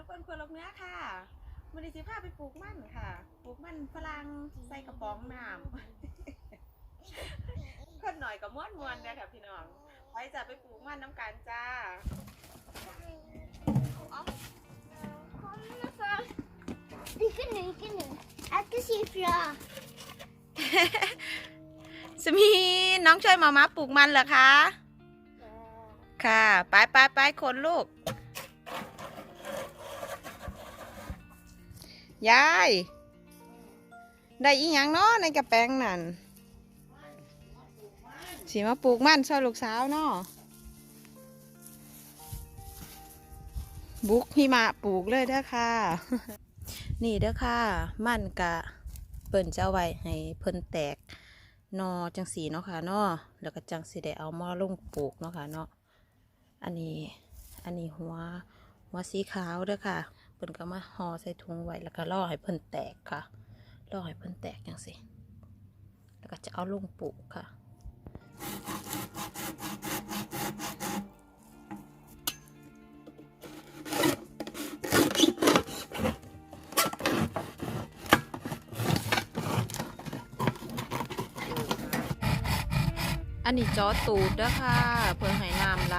นุกนควรลกเนื้อค่ะมันดิสิพาไปปลูกมันค่ะ ปลูกมันฝรั่งใส่กระป๋องน้ำคนหน่อยกับม้วนมวนเลยค่ะพี่น้องไปจะไปปลูกมันน้ำกันจ้า Kom för. Vilken nu, vilken nu? Äter siffra. สมีน้องช่วยมามาปลูกมันเหรอคะ ค่ะ ไปไปไปคนลูก ยาย ได้อีหยังเนาะในกระแปงนั่นสิมาปลูกมันช่วยลูกสาวเนาะบุกหิมะปลูกเลยเด้อค่ะ นี่เด้อค่ะ มันกะเปิ่นจะเอาไว้ให้เพิ่นแตกนอจังสีเนาะค่ะเนาะแล้วก็จังสีได้เอามาลงปลูกเนาะค่ะเนาะอันนี้อันนี้หัวหัวสีขาวเด้อค่ะ เพิ่นก็มาห่อใส่ถุงไว้แล้วก็รอให้เพิ่นแตกค่ะรอให้เพิ่นแตกจังสิแล้วก็จะเอาลงปลูกค่ะอันนี้จอตูดเด้อค่ะเพื่อให้น้ำไหล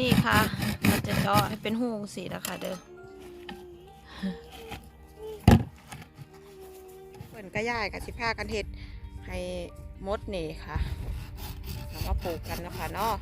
นี่ค่ะเราจะเจาะให้เป็นหูสีนะคะเด้อเปิ่นก็ย่ายกับสิผ้ากันเห็ดให้มดนี่ค่ะเรามาปลูกกันนะคะเนาะ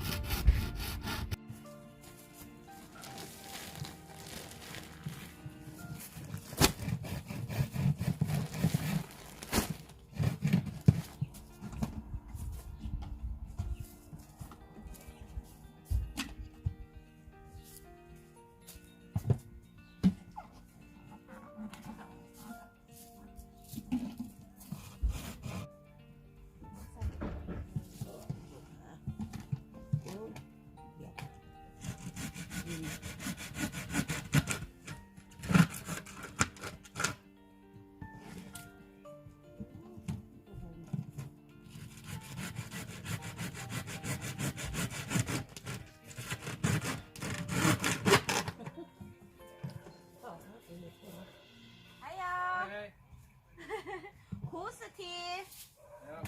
คูสที Ja.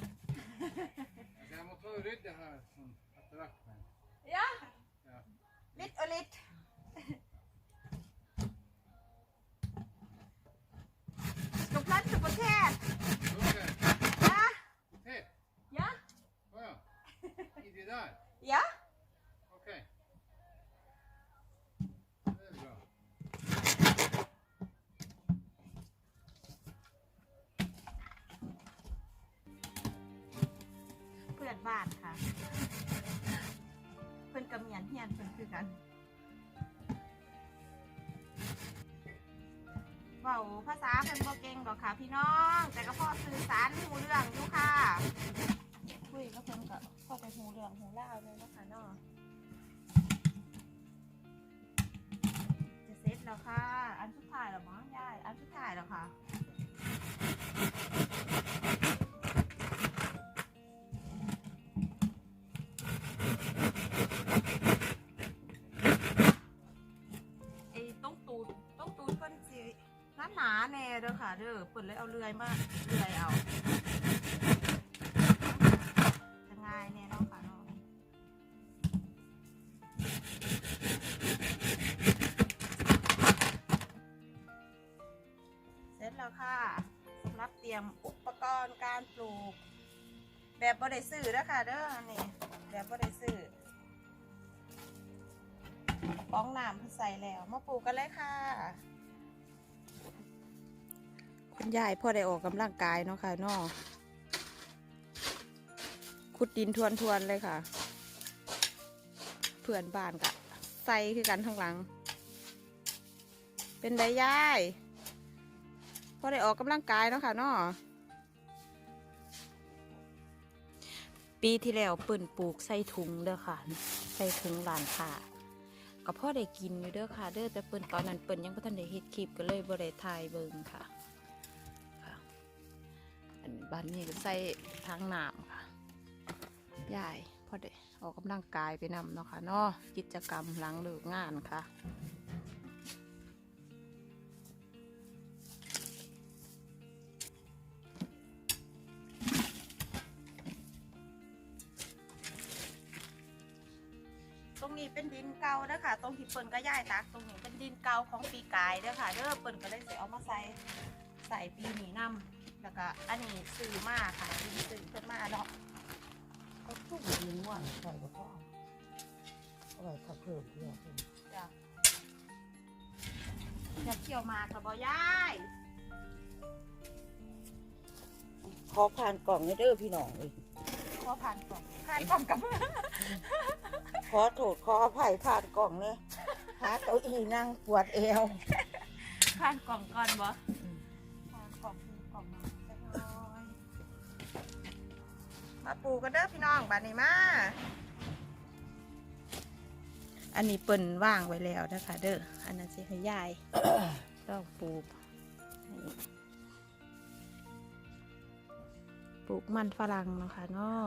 Jag måste ha rydda här som attrappen. ยะ Ja. ลิตโอลิตสกุลสุประเทศ Okej. ยะ Hej. ยะ Oh, ja. I det där? ยะ เบาภาษาเพิ่นบ่เก่งดอกค่ะ พี่น้อง แต่ก็พอสื่อสารหูเรื่องอยู่ค่ะคุยก็เพิ่นก็พอไปหูเรื่องหูเล่าเลยนะคะเนาะจะเสร็จแล้วค่ะ อันสุดท้ายแล้วมั้งยายอันสุดท้ายแล้วค่ะ เด้อค่ะเด้อเปิดเลยเอาเลื่อยมาเลื่อยเอาจะง่ายแน่นาะค่ะเนาะเสร็จแล้วค่ะสำหรับเตรียมอุปกรณ์การปลูก แบบบ่ได้ซื้อเด้อค่ะเด้อนี่แบบบ่ได้ซื้อป้องน้ำใส่แล้วมาปลูกกันเลยค่ะ คุณยายพ่อได้ออกกำลังกายเนาะค่ะนาะขุดดินทวนๆเลยค่ะ เพื่อนบ้านกะใส่คือกันทั้งหลัง เป็นไดยายพ่อได้ออกกำลังกายเนาะค่ะนาะปีที่แล้วเปิ่นปลูกใส่ถุงเด้อค่ะ ใส่ถุงหลานค่ะก็พ่อได้กินอยู่เด้อค่ะ เด้อแต่เปิ้นตอนนั้นเปิ้นยังบ่ทันได้เฮ็ดคลิปก็เลยบ่ได้ถ่ายเบิ่งค่ะ อันบ้านนี้ก็ใส่ทางน้ำค่ะยายพ่อได้ออกกำลังกายไปนำเนาะค่ะเนาะกิจกรรมหลังเลิกงานค่ะตรงนี้เป็นดินเก่าเด้อค่ะ ตรงที่เปิ่นก็ย้ายตัก ตรงนี้เป็นดินเก่าของปีกายเด้อค่ะ เด้อเปิ่นก็เลยสิเอามาใส่ใส่ปีนี้นํ แล้วก็อันนี้ซื้อมาค่ะดินซื้อเพิ่นมาเนาะเขาตุ้มยิงว่าใส่กระเพาะอาไว้ถ้าเพิ่มเพื่อเพิ่มจ้ะอยากเกี่ยวมากกับบ่ยายขอผ่านกล่องให้เด้อพี่น้องเลยขอผ่านกล่อนผ่านกล่อนกับขอโทษขออภัยผ่านกล่องเลยหาเก้าอี้นั่งปวดเอวผ่านกล่องก่อนบ่ผ่ มาปลูกกันเด้อพี่น้องบัดนี้มา อันนี้เปิ่นว่างไว้แล้วนะคะเด้อ อันนั้นสิให้ยายต้องปลูกให้ปลูกมันฝรั่งเนาะค่ะเนาะ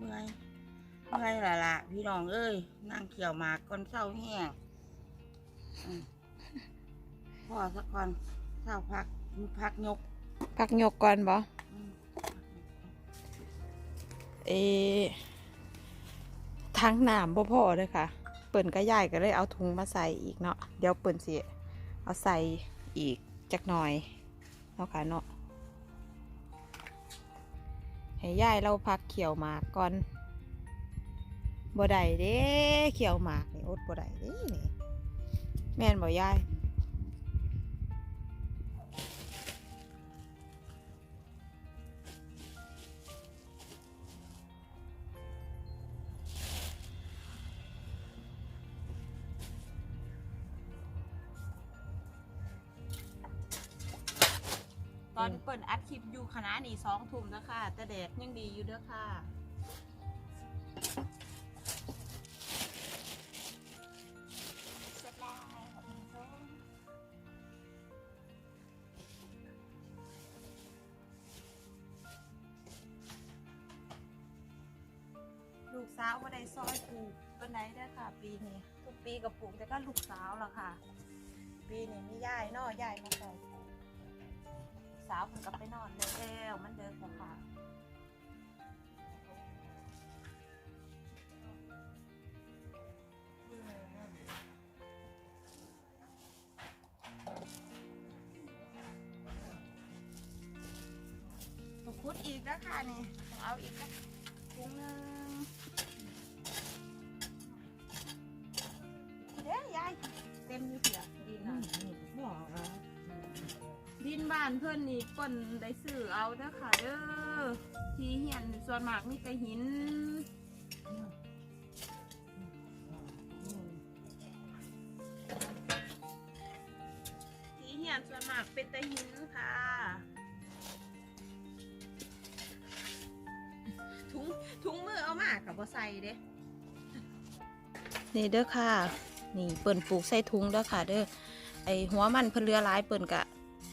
เมื่อยเมื่อยละละพี่น้องเอ้ยนั่งเขี่ยวหมากก่อนเศร้าแห้งอืมพ่อสักก่อนเศร้าพักพักยก พักยกก่อนบ่อืมเอทางน้ำบ่พอเลยค่ะ เปิ่นก็ย่ายก็เลยเอาถุงมาใส่อีกเนาะเดี๋ยวเปิ่นสิเอาใส่อีกจักหน่อยเนาะค่ะเนาะ ให้ยายเราพักเขียวหมากก่อนบ่ได้เด้เขียวหมากนี่อดบ่ได้เด้นี่แม่นบ่ยาย อนเปิดอัดคลิปอยู่คณะนี่สองทุ่มแล้วค่ะ แต่แดดยังดีอยู่เด้อค่ะเสร็จแล้วลูกสาวว่าได้ซอยปลูกเป็นไหนได้อค่ะ ปีนี้ ทุกปีกับปลูกแต่ก็ลูกสาวละค่ะ ปีนี้มีย่ายเนอย่ายมาซอยปลูก สาวผมก็ไปนอนแล้วมันเดินแล้วค่ะถูกคุดอีกแล้วค่ะนี่ต้องเอาอีกสักถุงหนึงเด้ยายเต็มอยู่เสียดินอืน่ะมนี่พ่อนะ ดินบ้านเพื่อนนี่เปิ้นได้ซื้อเอาเด้อค่ะเด้อที่เหียนส่วนมากมีแต่หิน ที่เหียนส่วนมากเป็นแต่หินค่ะถุงถุงมือเอามากับบ่ใส่เด้นี่เด้อค่ะ นี่เปิ่นปลูกใส่ถุงเด้อค่ะ เด้อไอหัวมันเพิ่นเรือหลายเปิ่นกะ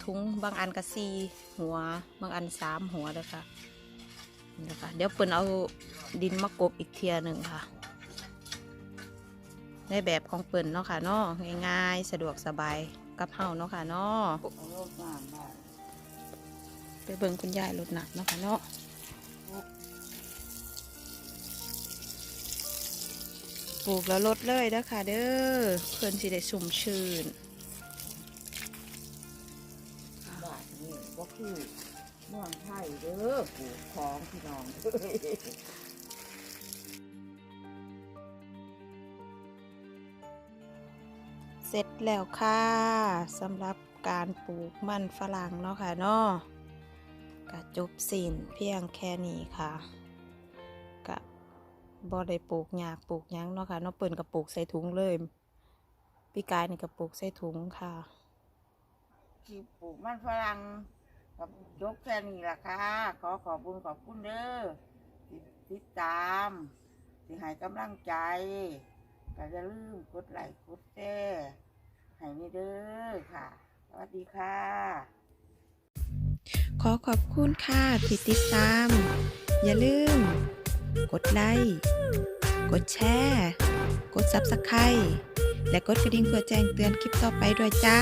ถุงบางอันกะซีหัว บางอันสามหัวเด้อค่ะนี่เด้อค่ะ เดี๋ยวเปิ่นเอาดินมากบอีกเทียหนึ่งค่ะ ในแบบของเปิ่นเนาะค่ะเนาะง่ายๆ สะดวกสบายกับเฮาเนาะค่ะเนาะเอไปเบิ่งคุณยายรถหนักเนาะค่ะเนาะปลูกแล้วลดเลยเด้อค่ะเด้อเพิ่อนสิได้ชุ่มชื่น ก็คือเมืองไทยเด้อปลูกของพี่น้องเอ้ยเสร็จแล้วค่ะสำหรับการปลูกมันฝรั่งเนาะค่ะเนาะก็จบสิ้นเพียงแค่นี้ค่ะก็บ่ได้ปลูกหยากปลูกยังเนาะค่ะเนาะเปิ่นก็ปลูกใส่ถุงเลยปีกายนี่ก็ปลูกใส่ถุงค่ะคลิปปลูกมันฝรั่ง กับยกแค่นี้ล่ะค่ะ ขอขอบคุณขอบคุณเด้อติดตามที่ให้กำลังใจก็อย่าลืมกดไลค์กดแชร์ให้นี่เด้อค่ะ สวัสดีค่ะ ขอขอบคุณค่ะที่ติดตาม อย่าลืม กดไลค์ กดแชร์ กด Subscribe และกดกระดิ่งเพื่อแจ้งเตือนคลิปต่อไปด้วยจ้า